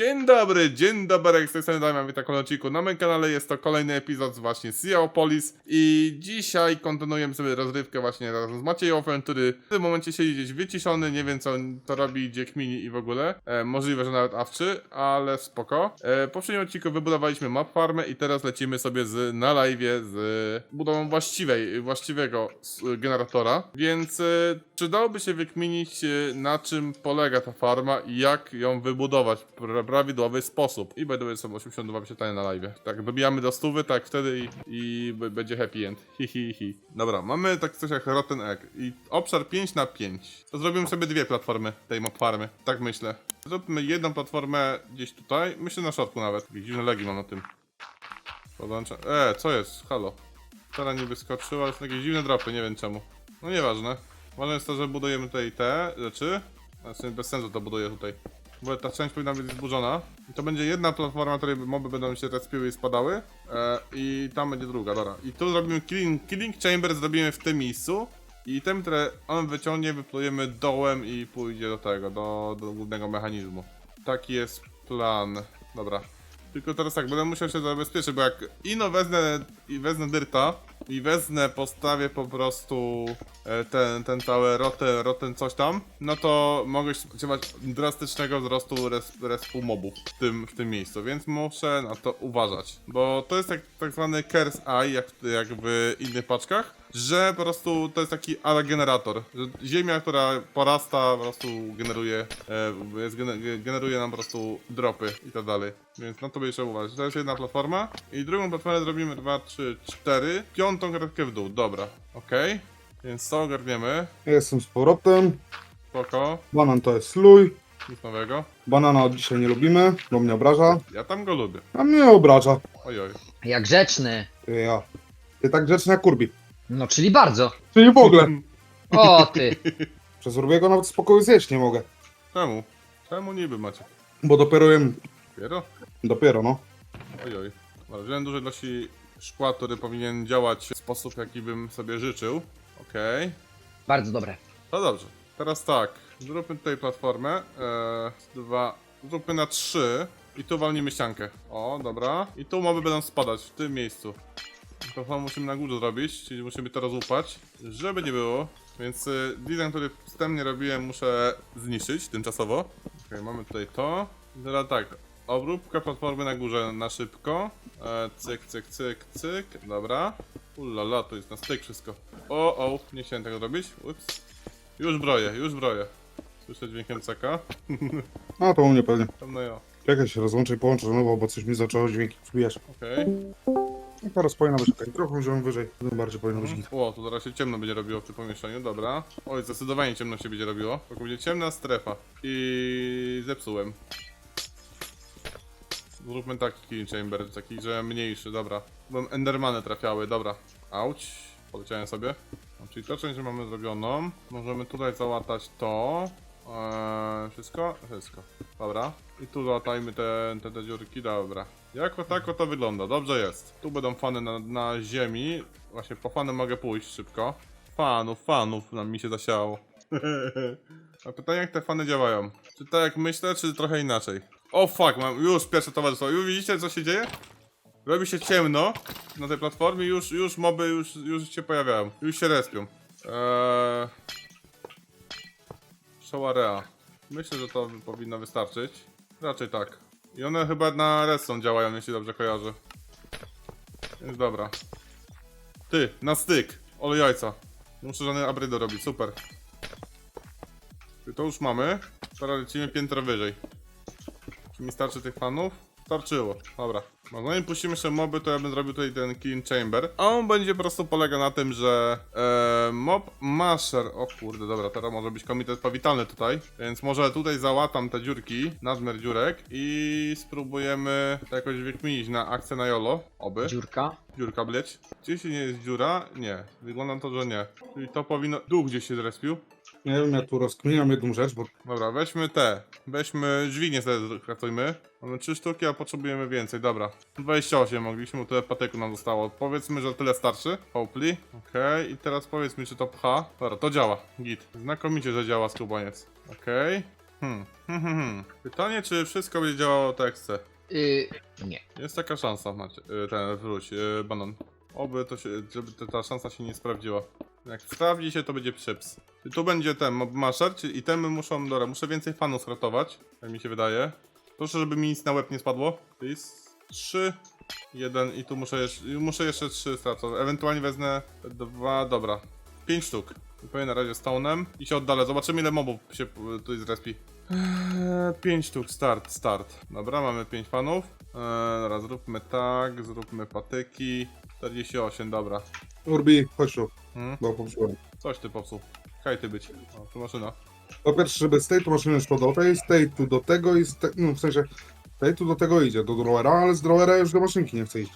Dzień dobry, dzień dobry, z tej strony Damian, witam w na moim kanale, jest to kolejny epizod z właśnie Seaopolis i dzisiaj kontynuujemy sobie rozrywkę właśnie razem z Maciejowem, który w tym momencie siedzi gdzieś wyciszony, nie wiem co on to robi, gdzie kmini i w ogóle, e, możliwe, że nawet awczy, ale spoko. E, w poprzednim odcinku wybudowaliśmy map farmę i teraz lecimy sobie z, na live z budową właściwej, właściwego generatora, więc e, czy dałoby się wykminić e, na czym polega ta farma i jak ją wybudować prawidłowy sposób. I będą są 82 wyświetlenia na live. Tak, dobijamy do stówy, tak wtedy i, i będzie happy end. Hi, hi, hi. Dobra, mamy tak coś jak Rotten Egg i obszar 5 na 5 To zrobimy sobie dwie platformy tej map farmy, tak myślę. Zróbmy jedną platformę gdzieś tutaj, myślę na środku nawet. Dziwne legi mam na tym. Podłączę. E, co jest? Halo. Teraz nie wyskoczyła, ale są jakieś dziwne dropy, nie wiem czemu. No nieważne. Ważne jest to, że budujemy tutaj te rzeczy. Sumie bez sensu to buduję tutaj. Bo ta część powinna być zburzona. I to będzie jedna platforma, której moby będą się respiły i spadały. E, I tam będzie druga, dobra. I tu zrobimy killing, killing chamber, zrobimy w tym miejscu. I tym, które on wyciągnie, wyplujemy dołem i pójdzie do tego, do, do głównego mechanizmu. Taki jest plan. Dobra. Tylko teraz tak, będę musiał się zabezpieczyć, bo jak ino wezmę i wezmę dyrta i wezmę, postawię po prostu e, ten, ten cały roten, roten coś tam, no to mogę się spodziewać drastycznego wzrostu res, respu mobów w tym, w tym miejscu, więc muszę na to uważać. Bo to jest tak, tak zwany curse eye, jak, jak w innych paczkach, że po prostu to jest taki ala generator. Że ziemia, która porasta, po prostu generuje, e, jest, gene- generuje nam po prostu dropy i tak dalej. Więc na to by trzeba uważać. To jest jedna platforma. I drugą platformę zrobimy 2, 3, 4. Piątą kratkę w dół. Dobra, okej. Więc co ogarniemy? Jestem z powrotem. Spoko. Banan to jest slój. Nic nowego. Banana od dzisiaj nie lubimy, bo mnie obraża. Ja tam go lubię. A mnie obraża. Ojoj. Jak grzeczny. Ty ja. Ty tak grzeczny jak Kurbi. No, czyli bardzo. Czyli w ogóle. O, ty. Przez Urbiego nawet spokoju zjeść nie mogę. Czemu? Czemu niby macie? Bo dopiero jem. Dopiero? Dopiero no. Ojoj. Dobra, wziąłem duże ilości szkła, który powinien działać w sposób, jaki bym sobie życzył. Okej. Bardzo dobre. No dobrze. Teraz tak. Zróbmy tutaj platformę. Eee, dwa. Zróbmy na trzy. I tu walnimy ściankę. O, dobra. I tu moby będą spadać w tym miejscu. To musimy na górze zrobić, czyli musimy to rozłupać, żeby nie było. Więc y, design, który wstępnie robiłem, muszę zniszczyć tymczasowo. Okej, mamy tutaj to. Teraz tak, obróbka platformy na górze na szybko. E, cyk, cyk, cyk, cyk. Dobra. Ulala, to jest na styk wszystko. O, o, nie chciałem tego robić. Ups. Już broję, już broję. Słyszę dźwiękiem ceka. A to u mnie pewnie. Pewno ja. Czekaj się rozłączę i połączę na nowo, bo coś mi zaczęło dźwięki przybijać. Okej. I teraz powinna być okej. Trochę wziąłem wyżej. Tym bardziej powinno być git. O, to zaraz się ciemno będzie robiło w tym pomieszczeniu, dobra. Oj, zdecydowanie ciemno się będzie robiło. Tylko będzie ciemna strefa. I zepsułem. Zróbmy taki killing chamber, taki, że mniejszy, dobra. Bo endermany trafiały, dobra. Auć, poleciałem sobie. No, czyli to część mamy zrobioną. Możemy tutaj załatać to. Eee, wszystko? Wszystko. Dobra. I tu załatajmy te, te, te dziurki, dobra. Jako tako to wygląda, dobrze jest. Tu będą fany na, na ziemi. Właśnie po fany mogę pójść szybko. Fanów, fanów nam mi się zasiało. A pytanie jak te fany działają? Czy tak jak myślę, czy trochę inaczej? O fuck, mam już pierwsze towarzystwo. Już widzicie co się dzieje? Robi się ciemno na tej platformie, już, już moby już, już się pojawiają. Już się respią. Eee... Showarea. Myślę, że to powinno wystarczyć. Raczej tak. I one chyba na redstone działają, jeśli dobrze kojarzę. Więc dobra. Ty, na styk. Ole jajca. Muszę żadnej robić, super. I to już mamy. Teraz lecimy piętro wyżej. Czy mi starczy tych fanów? Starczyło, dobra. No zanim puścimy jeszcze moby, to ja bym zrobił tutaj ten clean chamber. A on będzie po prostu polega na tym, że e, mob masher, o kurde, dobra, teraz może być komitet powitalny tutaj. Więc może tutaj załatam te dziurki, nadmiar dziurek i spróbujemy to jakoś wykminić na akcję na YOLO, oby. Dziurka. Dziurka bleć. Gdzieś nie jest dziura? Nie. Wygląda na to, że nie. Czyli to powinno... Dół gdzieś się zrespił. Nie wiem, ja tu rozkminiam jedną rzecz, bo Dobra, weźmy te. Weźmy dźwignię sobie skracujmy. Mamy 3 sztuki, a potrzebujemy więcej, dobra. 28 mogliśmy, tyle patyku nam zostało. Powiedzmy, że tyle starczy. Hopefully. Okej, i teraz powiedz mi, czy to pcha. Dobra, to działa. Git. Znakomicie, że działa skubaniec. Okej. Hmm. Hmm, hmm, hmm. Pytanie, czy wszystko będzie działało tak jak chcę. Yy, nie. Jest taka szansa, macie. y, Ten, wróć, y, banan. Oby to się, żeby ta- ta szansa się nie sprawdziła. Jak sprawdzi się, to będzie przyps. Tu będzie ten mob masher, czyli itemy muszą, dobra, muszę więcej fanów skratować, jak mi się wydaje. Proszę, żeby mi nic na łeb nie spadło. Please. Trzy, jeden i tu muszę jeszcze, muszę jeszcze trzy stracać. Ewentualnie wezmę dwa, dobra. Pięć sztuk. Powiem na razie stone'em i się oddalę. Zobaczymy ile mobów się tu zrespi. Eee, 5 sztuk, start, start. Dobra, mamy 5 fanów. Eee, dobra, zróbmy tak, zróbmy patyki. 48, dobra. Urbi, chodź tu, Hmm? bo popsułem. Coś ty popsuł. Kaj ty być. O, tu maszyna. Po pierwsze, żeby z tej tu maszyny szło do tej, z tej tu do tego i z te, no w sensie, z tej tu do tego idzie, do drawera, ale z drawera już do maszynki nie chce iść.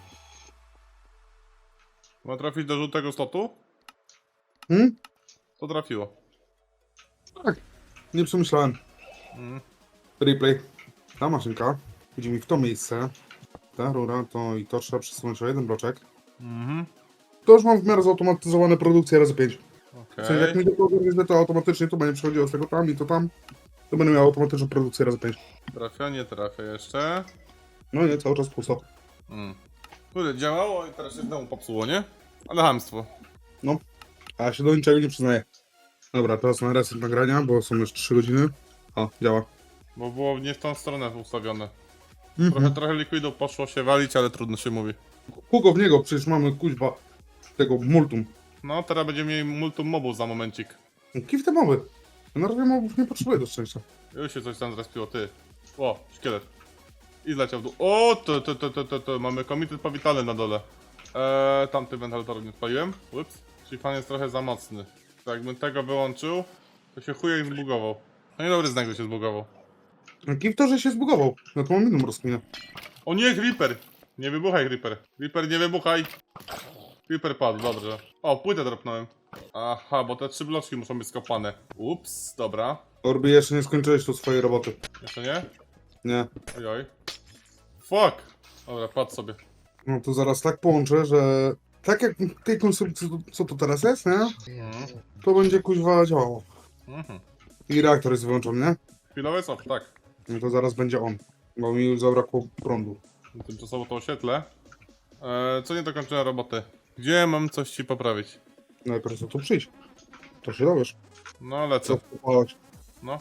Ma trafić do żółtego slotu? Hmm? To trafiło. Nie przemyślałem. Hmm. Replay. Ta maszynka idzie mi w to miejsce. Ta rura to i to trzeba przesunąć o jeden bloczek. Mhm. To już mam w miarę zautomatyzowane produkcje razy 5. Okej. W sensie jak mi to organizuje, to automatycznie to będzie przechodziło z tego tam i to tam. To będę miał automatyczną produkcję razy 5. Trafia, nie trafia jeszcze. No nie, cały czas pusto. Mm. Kurde, działało i teraz się znowu popsuło, nie? Ale hamstwo. A ja się do niczego nie przyznaję. Dobra, teraz na reset nagrania, bo są już 3 godziny. O, działa. Bo było nie w tą stronę ustawione. Mhm. Trochę, trochę likwidu poszło się walić, ale trudno się mówi. Pugo w niego, przecież mamy kuźwa tego multum. No, teraz będziemy mieli multum mobów za momencik. Kif te mowy. Na razie mobów nie potrzebuję do szczęścia. Już się coś tam zrespiło, ty. O, szkielet. I zleciał w dół. O, to, to, to, to, to, to. mamy komitet powitalny na dole. Eee, tamty wentylator nie spaliłem. Ups. Czyli fan jest trochę za mocny. To jakbym tego wyłączył, to się chujek zbugował. No niedobry znak, że się zbugował. Kif to, że się zbugował. No to mam inną rozkminę. O nie, Creeper! Nie wybuchaj, Creeper. Creeper, nie wybuchaj. Creeper padł, dobrze. O, płytę dropnąłem. Aha, bo te trzy bloczki muszą być skopane. Ups, dobra. Orby, jeszcze nie skończyłeś tu swojej roboty. Jeszcze nie? Nie. Ojoj. Fuck! Dobra, padł sobie. No to zaraz tak połączę, że tak jak w tej konstrukcji, co- co to teraz jest, nie? Mhm. To będzie kuźwa działało. Mhm. I reaktor jest wyłączony, nie? Chwilowy soft, tak. No to zaraz będzie on. Bo mi już zabrakło prądu. Tymczasowo to oświetlę. Eee, co nie dokończyłem roboty? Gdzie mam coś ci poprawić? Najpierw co tu przyjść. To się dowiesz. No Co lecę. wpalać. No.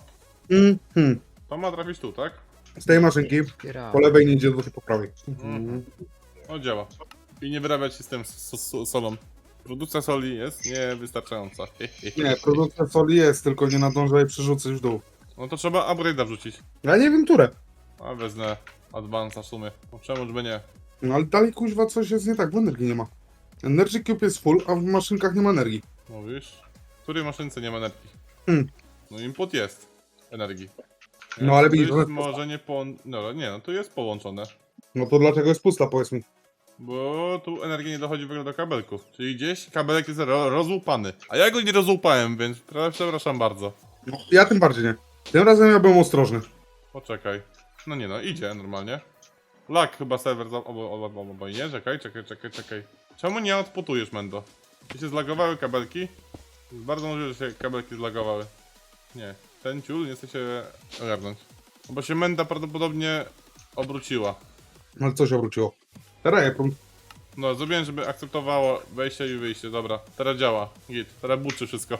Mhm. To ma trafić tu, tak? Z tej maszynki po lewej nie idzie do tej po prawej. Mhm. O, działa. I nie wyrabiać się z tym solą. Produkcja soli jest niewystarczająca. Nie, produkcja soli jest, tylko nie nadąża jej przerzucać w dół. No to trzeba upgrade'a wrzucić. Ja nie wiem, które. A wezmę Advance'a w sumie. No czemu by nie? No ale dalej kuźwa coś jest nie tak, bo energii nie ma. Energy Cube jest full, a w maszynkach nie ma energii. Mówisz? W której maszynce nie ma energii? Hmm. No input jest. Energii. No, ale widzisz, one- może nie po... No ale nie, no tu jest połączone. No to dlaczego jest pusta, powiedz mi. Bo tu energia nie dochodzi w ogóle do kabelków. Czyli gdzieś kabelek jest ro rozłupany. A ja go nie rozłupałem, więc pra- przepraszam bardzo. No, ja tym bardziej nie. Tym razem ja byłem ostrożny. Poczekaj. No nie no, idzie normalnie. Lak chyba serwer za... Obo, nie? Czekaj, czekaj, czekaj, czekaj. Czemu nie odputujesz, Mendo? Czy się zlagowały kabelki? Bardzo możliwe, że się kabelki zlagowały. Nie. Ten ciul nie chce się ogarnąć. Bo się Menda prawdopodobnie obróciła. No ale co się obróciło? Prąd. No, zrobiłem, żeby akceptowało wejście i wyjście. Dobra, teraz działa. Git. Teraz buczy wszystko.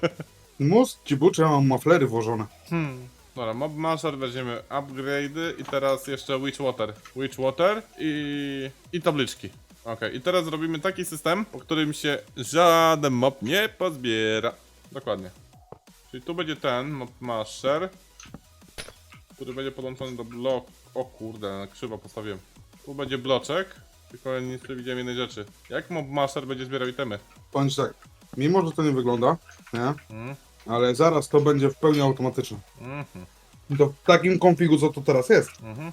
Most ci buczy, ja mam maflery włożone. Hmm. Dobra, Mob Masher weźmiemy upgrade'y i teraz jeszcze Witchwater. Witchwater i... i tabliczki. Okej, i teraz zrobimy taki system, po którym się żaden mob nie pozbiera. Dokładnie. Czyli tu będzie ten Mob Masher, który będzie podłączony do blok... O kurde, krzywo postawiłem. Tu będzie bloczek, tylko nie przewidziałem jednej rzeczy. Jak Mob Masher będzie zbierał itemy? Ci tak, mimo że to nie wygląda, nie? Mhm. Ale zaraz to będzie w pełni automatyczne. Mhm. To w takim konfigu, co to teraz jest. Mhm.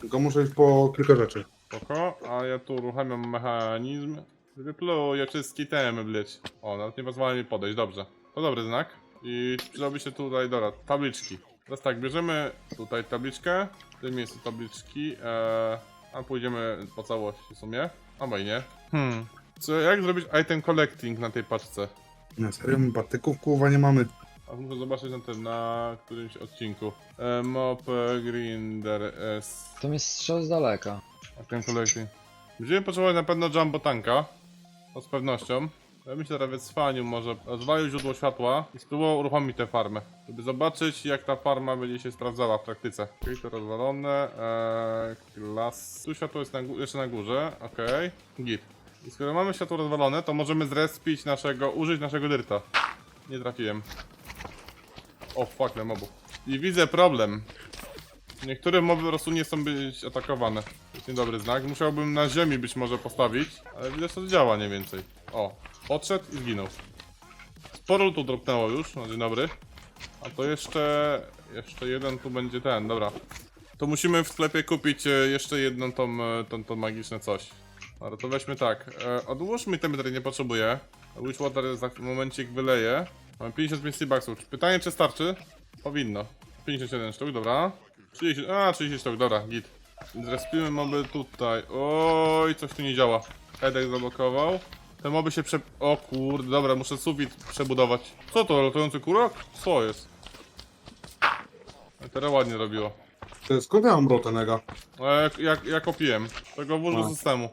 Tylko muszę iść po kilka rzeczy. Spoko, a ja tu uruchamiam mechanizm. Wypluję wszystkie temy, bleć. O, nawet nie pozwala mi podejść, dobrze. To dobry znak. I przydałby się tutaj, dobra, tabliczki. Teraz tak, bierzemy tutaj tabliczkę, w tym miejscu tabliczki, eee, a pójdziemy po całości w sumie. Obaj nie. Hmm. Co, jak zrobić item collecting na tej paczce? Nie, serio, my patyków kurwa nie mamy. A muszę zobaczyć na tym, na którymś odcinku. E, Mop e, Grinder S. To mnie strzał z daleka. A ten kolekcji. Będziemy potrzebować na pewno Jumbo Tanka. To z pewnością. Ja myślę, że w Cwaniu może rozwalił źródło światła i spróbował uruchomić tę farmę. Żeby zobaczyć jak ta farma będzie się sprawdzała w praktyce. Okej, to rozwalone. Eee, klas. Tu światło jest na gó- jeszcze na górze. Okej. Git. I skoro mamy światło rozwalone, to możemy zrespić naszego, użyć naszego dyrta. Nie trafiłem. O, na mobu. I widzę problem. Niektóre moby po prostu nie chcą być atakowane. To jest niedobry znak. Musiałbym na ziemi być może postawić, ale widać, to działa nie więcej. O, podszedł i zginął. Sporo tu dropnęło już, no dzień dobry. A to jeszcze, jeszcze jeden tu będzie ten, dobra. To musimy w sklepie kupić e, jeszcze jedną tą, e, tą, tą magiczne coś. Dobra, to weźmy tak. E, odłóżmy ten który nie potrzebuję. Wishwater za momencik wyleje. Mam 55 C-Bucksów. Pytanie czy starczy? Powinno. 57 sztuk, dobra. 30, a 30 sztuk, dobra, git. Zrespimy moby tutaj. Oj, coś tu nie działa. Edek zablokował. Te moby się prze... O kurde, dobra, muszę sufit przebudować. Co to, latujący kurok? Co jest? Teraz ładnie robiło. Ty, skąd ja mam rotenega? A jak, jak, opiłem. Tego włożę A. systemu.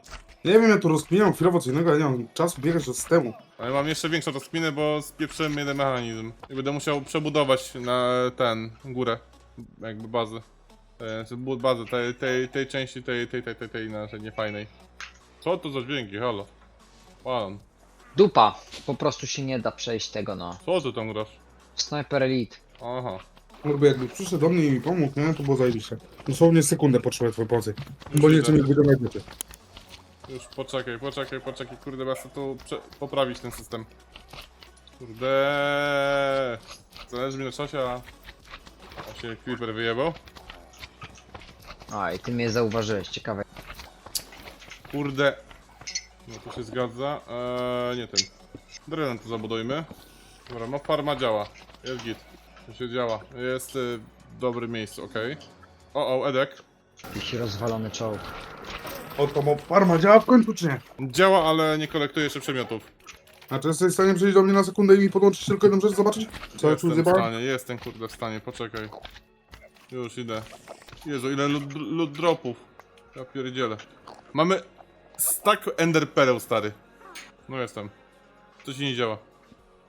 Nie wiem, ja tu rozkminiam chwilowo co innego, ja nie mam czasu biegać do systemu. Ale mam jeszcze większą rozkminę, bo spieprzyłem jeden mechanizm. I będę musiał przebudować na ten, górę. Jakby bazy. E, bazę tej, tej, tej części, tej, tej, tej, tej, tej naszej niefajnej. Co to za dźwięki, halo? Pan, Dupa. Po prostu się nie da przejść tego, no. co ty tam grasz? Sniper Elite. Aha. Jakby jakby przyszedł do mnie i mi pomógł, nie, to było zajebiście. Dosłownie sekundę potrzebuję twojej pomocy. Bo nie chcę mieć wyglądać rzeczy. Już poczekaj, poczekaj, poczekaj, kurde, chcę tu poprawić ten system. Kurde. Zależy mi na czasie, a... A się Creeper wyjebał. A, i ty mnie zauważyłeś, ciekawe. Kurde. No to się zgadza. Eee, nie tym. Drenem to zabudujmy. Dobra, ma farma działa. Jest git. To się działa. Jest y, w dobrym miejscu, okej. O, o, Edek. Jakiś rozwalony czołg. O, to mo- farma działa w końcu, czy nie? Działa, ale nie kolektuje jeszcze przedmiotów. A czy jesteś w stanie przyjść do mnie na sekundę i mi podłączyć tylko jedną rzecz, zobaczyć? Co ja tu jestem w zjebałem? stanie, jestem kurde w stanie, poczekaj. Już idę. Jezu, ile loot, loot dropów. Ja pierdzielę. Mamy stack ender pereł, stary. No jestem. To się nie działa.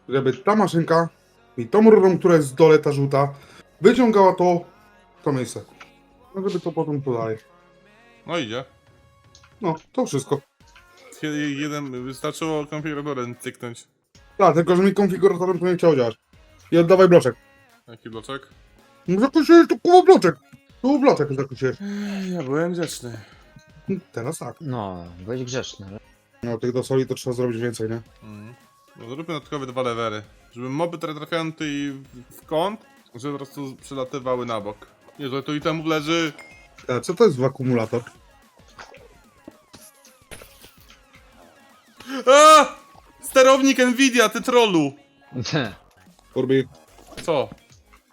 Żeby ta maszynka i tą rurą, która jest w dole, ta żółta, wyciągała to, to miejsce. No żeby to potem tu dalej. No idzie. No, to wszystko. Kiedy jeden wystarczyło konfiguratorem cyknąć. Tak, tylko że mi konfiguratorem to nie chciało działać. I oddawaj bloczek. Jaki bloczek? No zakusiłeś, to kuwa bloczek. Tu bloczek zakusiłeś. Ja byłem grzeczny. Teraz tak. No, byłeś grzeczny. ale- No tych do soli to trzeba zrobić więcej, nie? Mhm. No zróbmy dodatkowe dwa lewery. Żeby moby, które trafiają tutaj w- kąt, żeby po prostu przelatywały na bok. Jezu, tu i temu leży... A co to jest w akumulator? A! Sterownik Nvidia, ty trollu! Korbi, Co?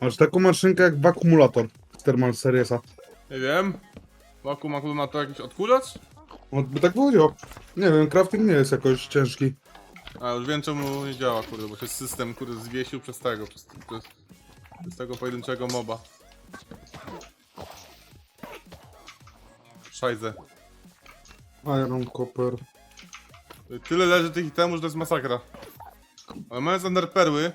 masz taką maszynkę jak w akumulator z Thermal Seriesa. Nie wiem. Waku Makulu ma to jakiś odkurzacz? No, by tak powiedział. Nie wiem, crafting nie jest jakoś ciężki. A już wiem czemu nie działa, kurde, bo się system, kurde, zwiesił przez tego, przez, przez, przez tego pojedynczego moba. Szajze. Iron, copper. Tyle leży tych itemów, że to jest masakra. Ale mając Ender Perły,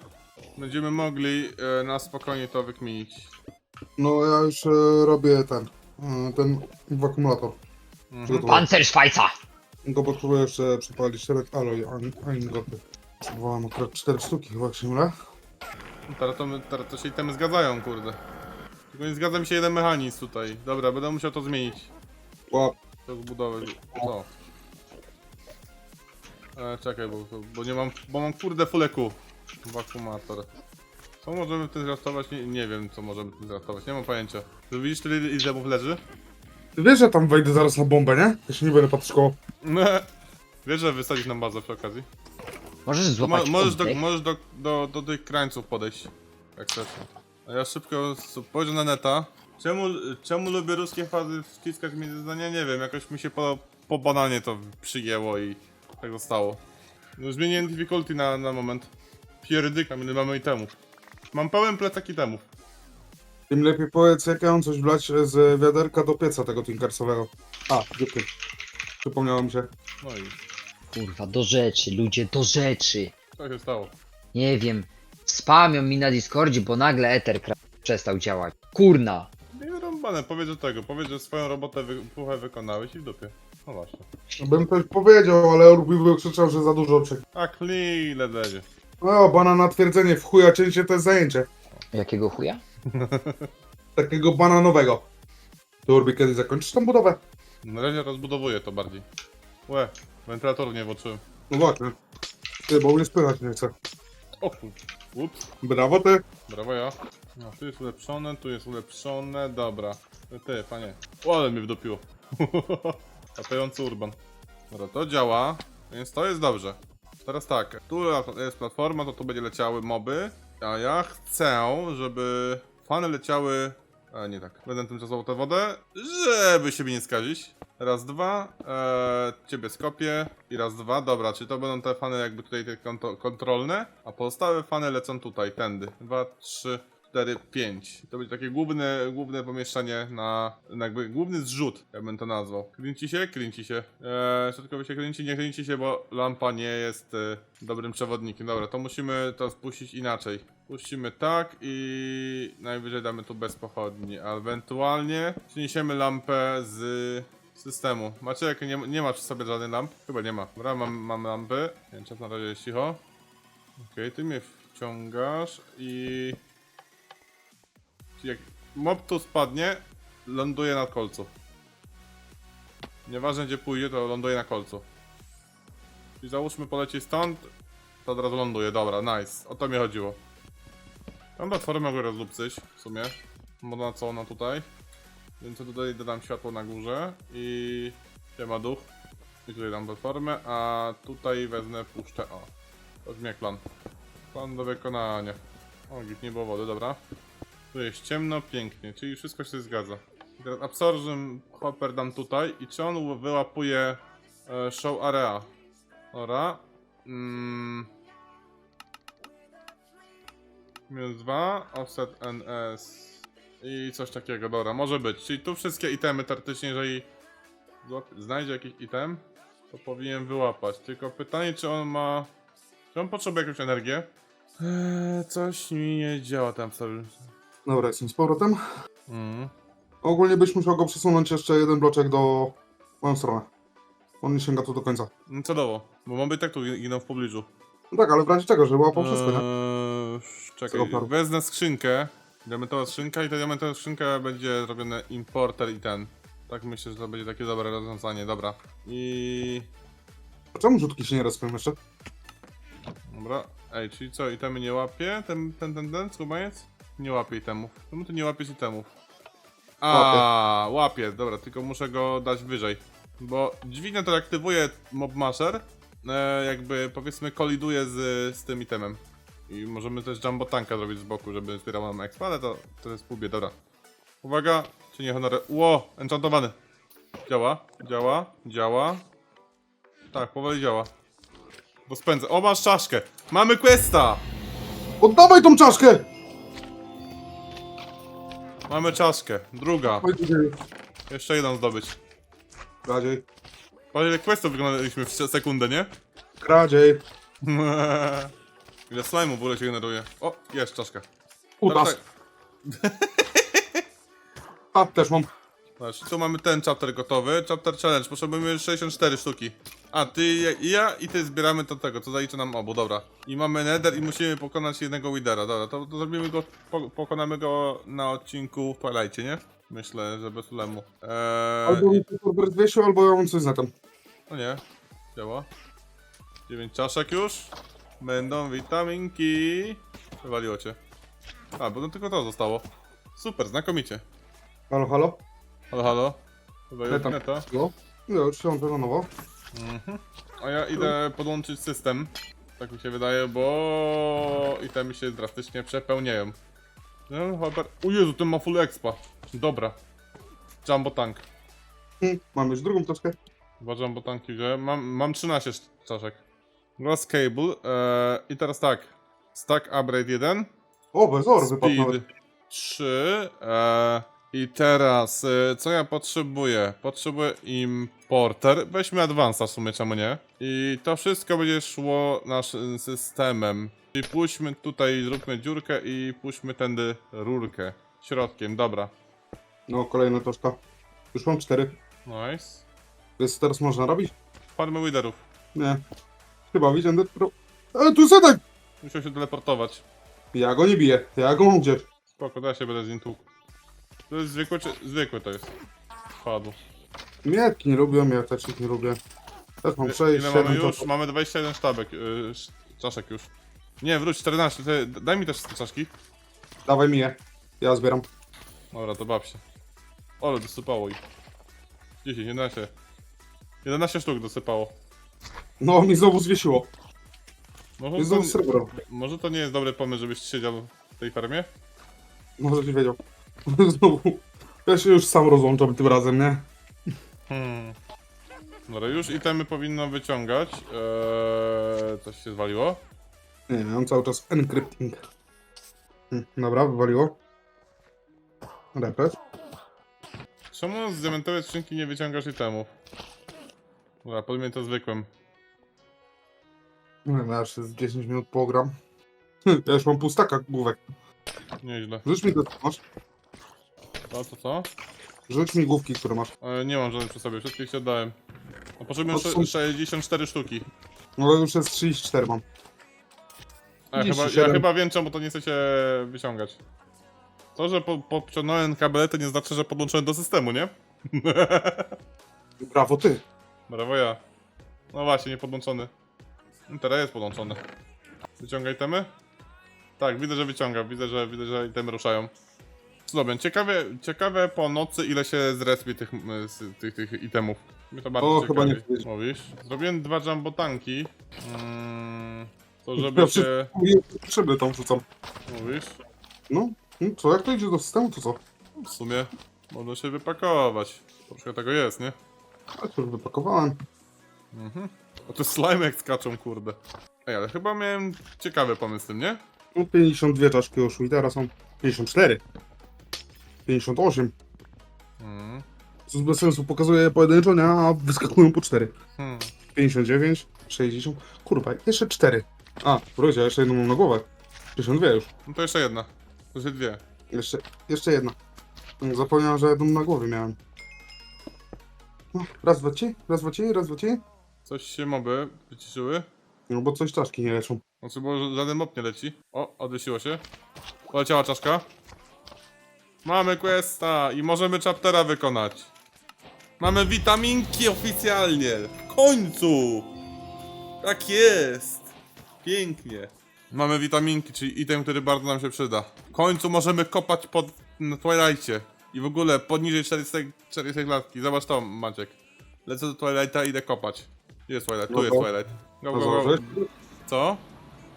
będziemy mogli e, na spokojnie to wykminić. No ja już e, robię ten. E, ten w akumulator. Mhm. Przygotowałem. Pancerschweizer! Go potrzebuję jeszcze przepalić 4 aloj, a nie goty. Potrzebowałem akurat 4 sztuki chyba, jak się mylę. Teraz to, my- teraz to się itemy zgadzają, kurde. Tylko nie zgadza mi się jeden mechanizm tutaj. Dobra, będę musiał to zmienić. Łap. To zbudować. Co? E, czekaj, bo, bo nie mam, bo mam kurde fuleku. Wakumator. Co możemy tym zratować? Nie, nie wiem, co możemy tym zratować. Nie mam pojęcia. Ty widzisz, tyle ile leży? Ty wiesz, że tam wejdę zaraz na bombę, nie? Ja się nie będę patrzył koło. Wiesz, że wysadzić nam bazę przy okazji? Możesz Mo złapać możesz do, oddech? możesz do, do, do tych krańców podejść. Jak chcesz. A ja szybko spojrzę na neta. Czemu, czemu lubię ruskie fazy wciskać między zdania? Nie wiem, jakoś mi się po, po bananie to przyjęło i tak zostało. No, zmieniłem difficulty na, na moment. Pierdyka, ile mamy itemów. Mam pełen plecak itemów. Tym lepiej powiedz, jak ja mam coś wlać z wiaderka do pieca tego Tinkersowego. A, dziękuję. Przypomniało mi się. No i Kurwa, do rzeczy, ludzie, do rzeczy. co się stało? Nie wiem. Spamią mi na Discordzie, bo nagle Ether kra- przestał działać. Kurna. Nie rąbane, powiedz że tego, powiedz, że swoją robotę wy, puchę wykonałeś i w dupie. No właśnie. Bym coś powiedział, ale Urbi wykrzyczał, że za dużo czek. A klile ledzie. O, bana na twierdzenie, w chuja cięcie to jest zajęcie. Jakiego chuja? Takiego bananowego. To Urbi kiedy zakończysz tą budowę? Na razie rozbudowuję to bardziej. Łe, wentylator nie włączyłem. No właśnie. Ty, bo mnie spychać nie chcę. O kur... Ups, Brawo ty. brawo ja. No, tu jest ulepszone, tu jest ulepszone, dobra. Ty, Ty, panie. O, ale mnie wdopiło. Latający urban. Dobra, to działa, więc to jest dobrze. Teraz tak, tu jest platforma, to tu będzie leciały moby, a ja chcę, żeby fany leciały... A nie tak, będę tymczasowo tę wodę, żeby siebie nie skazić. Raz, dwa, eee, ciebie skopię i raz, dwa, dobra, czyli to będą te fany jakby tutaj te kontrolne, a pozostałe fany lecą tutaj, tędy. Dwa, trzy, cztery, pięć. To będzie takie główne, główne pomieszczenie na, na jakby główny zrzut, ja bym to nazwał. Kręci się? Kręci się. Eee, środkowy się kręci? Nie kręci się, bo lampa nie jest e, dobrym przewodnikiem. Dobra, to musimy to spuścić inaczej. Puścimy tak i najwyżej damy tu bez pochodni, a ewentualnie przeniesiemy lampę z systemu. Maciek, nie, nie ma przy sobie żadnych lamp? Chyba nie ma. Dobra, mam, mam lampy. Nie, czas na razie jest cicho. Okej, ty mnie wciągasz i... Jak mob tu spadnie, ląduje na kolcu. Nieważne gdzie pójdzie, to ląduje na kolcu. I załóżmy poleci stąd, to od razu ląduje. Dobra, nice. O to mi chodziło. Tą platformę mogę rozlupcyć w sumie. Bo na co ona tutaj? Więc tutaj dodam światło na górze i nie ma duch. I tutaj dam platformę, a tutaj wezmę, puszczę. O, to brzmi jak plan. Plan do wykonania. O, git nie było wody, dobra. Tu jest ciemno, pięknie, czyli wszystko się zgadza. Teraz Absorption Hopper dam tutaj i czy on wyłapuje e, Show Area? Ora. Mm. Minus 2, offset NS i coś takiego, dobra, może być. Czyli tu wszystkie itemy teoretycznie, jeżeli znajdzie jakiś item, to powinien wyłapać. Tylko pytanie, czy on ma... Czy on potrzebuje jakąś energię? Eee, coś mi nie działa tam sobie. Dobra, jestem z powrotem. Mm. Ogólnie byś musiał go przesunąć jeszcze jeden bloczek do moją stronę. On nie sięga tu do końca. No celowo, bo mamy tak tu giną w pobliżu. No tak, ale w razie czego, żeby łapał wszystko, nie? Eee, czekaj, wezmę skrzynkę. Diamentowa skrzynka i ta diamentowa skrzynka będzie zrobione importer i ten. Tak myślę, że to będzie takie dobre rozwiązanie, dobra. I... A czemu rzutki się nie respią jeszcze? Dobra. Ej, czyli co, itemy nie łapie? Ten, ten, ten, ten, skubaniec? Nie łapie itemów. Czemu ty nie łapiesz itemów? A, łapie, dobra, tylko muszę go dać wyżej. Bo dźwignia to aktywuje Mob Masher, e, jakby powiedzmy koliduje z, z tym itemem. I możemy też Jumbo Tanka zrobić z boku, żeby zbierał nam expa, ale to, to jest półbie, dobra. Uwaga, czy nie honory. Ło, enchantowany. Działa, działa, działa. Tak, powoli działa. Bo spędzę. O, masz czaszkę! Mamy questa! Oddawaj tą czaszkę! Mamy czaszkę. Druga. Jeszcze jedną zdobyć. Kradziej. Patrz ile questów wyglądaliśmy w sekundę, nie? Kradziej. ile slime'u w ogóle się generuje. O, jest czaszka. Utas. tak. A, też mam. Patrz, tu mamy ten chapter gotowy. Chapter challenge. Potrzebujemy 64 sztuki. A, ty i ja i ty zbieramy to tego, co zaliczy nam obu, dobra. I mamy nether i musimy pokonać jednego widera, dobra. To, to zrobimy go, po, pokonamy go na odcinku w Twilightie, nie? Myślę, że bez ulemu. Eee, Albo mi Norbert wiesił, albo ja mam coś z netem. No nie, działa. 9 czaszek już. Będą witaminki. Wywaliło cię. A, bo tylko to zostało. Super, znakomicie. Halo, halo? Halo, halo. Chyba już Neta. neta. No, no już się na nowo. Mhm. A ja idę podłączyć system. Tak mi się wydaje, bo itemy się drastycznie przepełniają. No, Hopper. O Jezu, ten ma full expa. Dobra. Jumbo tank. Hm, mam już drugą troszkę. Dwa jumbo tanki wziąłem. Mam, mam 13 czaszek. Glass cable. Eee, I teraz tak. Stack upgrade 1. O, bezor wypadł Speed nawet. 3. E, I teraz, e, co ja potrzebuję? Potrzebuję importer. Weźmy Advansa w sumie, czemu nie? I to wszystko będzie szło naszym systemem. Czyli puśćmy tutaj, zróbmy dziurkę i puśćmy tędy rurkę. Środkiem, dobra. No, kolejna toczka. Już mam cztery. Nice. Więc teraz można robić? Farmy widerów. Nie. Chyba widziałem. do- pro- E, tu Zetek! Musiał się teleportować. Ja go nie biję. Ja go mam gdzieś. Spoko, ja się będę z nim tłukł. To jest zwykły czy... Zwykły to jest. Padł. Mietki nie lubię, mieteczek nie lubię. Też mam 6, Ile mamy 7 już? Mamy 21 sztabek, yy, sz- czaszek już. Nie, wróć, 14. Ty, daj mi też te czaszki. Dawaj mi je. Ja zbieram. Dobra, to baw się. Ole, dosypało ich. 10, 11. 11 sztuk dosypało. No, mi znowu zwiesiło. Może Jest to, znowu srebro. może to nie jest dobry pomysł, żebyś siedział w tej farmie? Może ci wiedział. Znowu. Ja się już sam rozłączam tym razem, nie? Hmm. Dobra, już itemy powinno wyciągać. Eee, coś się zwaliło. Nie, mam cały czas encrypting. Hm, Dobra, wywaliło. Refresh. Czemu z diamentowej skrzynki nie wyciągasz itemów? Dobra, podmień to zwykłym. No, ja jeszcze z 10 minut pogram. Ja już mam pół staka główek. Nieźle. Rzuć mi to, masz. To, to co? Rzuć mi główki, które masz. E, nie mam żadnych przy sobie, wszystkich ci oddałem. No, potrzebuję To są- sze- 64 sztuki. No ale już jest 34 mam. A ja chyba, ja 37. chyba wiem czemu to nie chcecie wyciągać. To, że po, podciągnąłem kabelę, to nie znaczy, że podłączyłem do systemu, nie? Brawo ty. Brawo ja. No właśnie, nie podłączony. No, Teraz jest podłączony. Wyciągaj temy? Tak, widzę, że wyciąga. Widzę, że widzę, że itemy ruszają. Cudownie. Ciekawe, ciekawe po nocy ile się zrespie tych, z, tych, tych itemów. Mnie to bardzo O, ciekawi. chyba nie. Mówisz? Zrobiłem dwa jumbo tanki. Mm, to żeby się... potrzeby tam wrzucam. Mówisz? No, no co, jak to idzie do systemu, to co? W sumie można się wypakować. Troszkę tego jest, nie? A to już wypakowałem. Mhm. O te slime jak skaczą, kurde. Ej, ale chyba miałem ciekawy pomysł z tym, nie? No 52 czaszki i teraz są 54. 58. Mhm. Co bez sensu pokazuje pojedynczo, nie? A wyskakują po 4. Hmm. 59, 60. Kurwa, jeszcze 4. A, wróćcie, jeszcze jedną mam na głowę. 52 już. No to jeszcze jedna. To się dwie. Jeszcze, jeszcze jedna. Zapomniałem, że jedną na głowie miałem. No, raz, dwa, ci, raz, dwa, ci, raz, dwa, ci. Coś się moby wyciszyły. No bo coś czaszki nie leczą. Znaczy, bo żaden mob nie leci. O, odwysiło się. Poleciała czaszka. Mamy questa i możemy chaptera wykonać. Mamy witaminki oficjalnie. W końcu! Tak jest! Pięknie. Mamy witaminki, czyli item, który bardzo nam się przyda. W końcu możemy kopać pod na Twilightie. I w ogóle poniżej 400, 400 klatki. Zobacz to, Maciek. Lecę do Twilighta i idę kopać. Gdzie jest Twilight? Tu jest Twilight. Go, go, go. Co?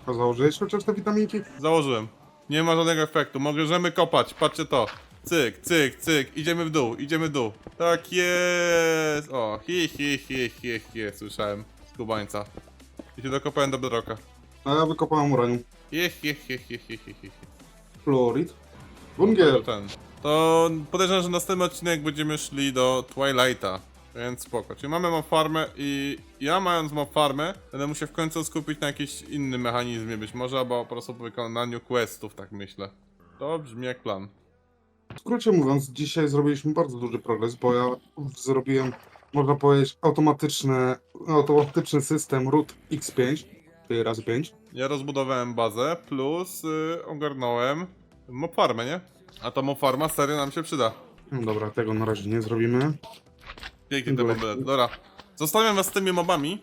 Założyłeś chociaż te witaminki? Założyłem. Nie ma żadnego efektu. Możemy kopać. Patrzcie to. Cyk, cyk, cyk. Idziemy w dół, idziemy w dół. Tak jest. O, hi, hi, hi, hi, hi. Słyszałem. Z kubańca. I się dokopałem do bedrocka. A ja wykopałem uranium. Hi, hi, hi, hi, hi, hi, hi. Fluorid. To Bungiel. ten. To podejrzewam, że następny odcinek będziemy szli do Twilighta. Więc spoko. Czyli mamy mob farmę i ja mając mob farmę, będę musiał w końcu skupić na jakimś innym mechanizmie być może, albo po prostu po wykonaniu questów, tak myślę. To brzmi jak plan. W skrócie mówiąc, dzisiaj zrobiliśmy bardzo duży progres, bo ja zrobiłem, można powiedzieć, automatyczne, automatyczny system root x5, czyli razy 5. Ja rozbudowałem bazę, plus y, ogarnąłem mob farmę, nie? A ta mob farma serio nam się przyda. No dobra, tego na razie nie zrobimy. Pięknie te Dobra. Zostawiam was z tymi mobami.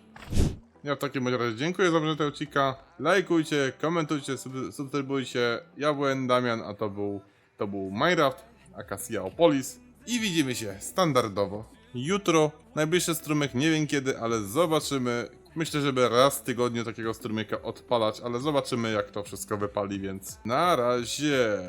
Ja w takim razie dziękuję za obejrzenie tego odcinka. Lajkujcie, komentujcie, sub- subskrybujcie. Ja byłem Damian, a to był, to był Minecraft, Acacia Opolis. I widzimy się standardowo. Jutro, najbliższy strumyk, nie wiem kiedy, ale zobaczymy. Myślę, żeby raz w tygodniu takiego strumyka odpalać, ale zobaczymy jak to wszystko wypali, więc na razie.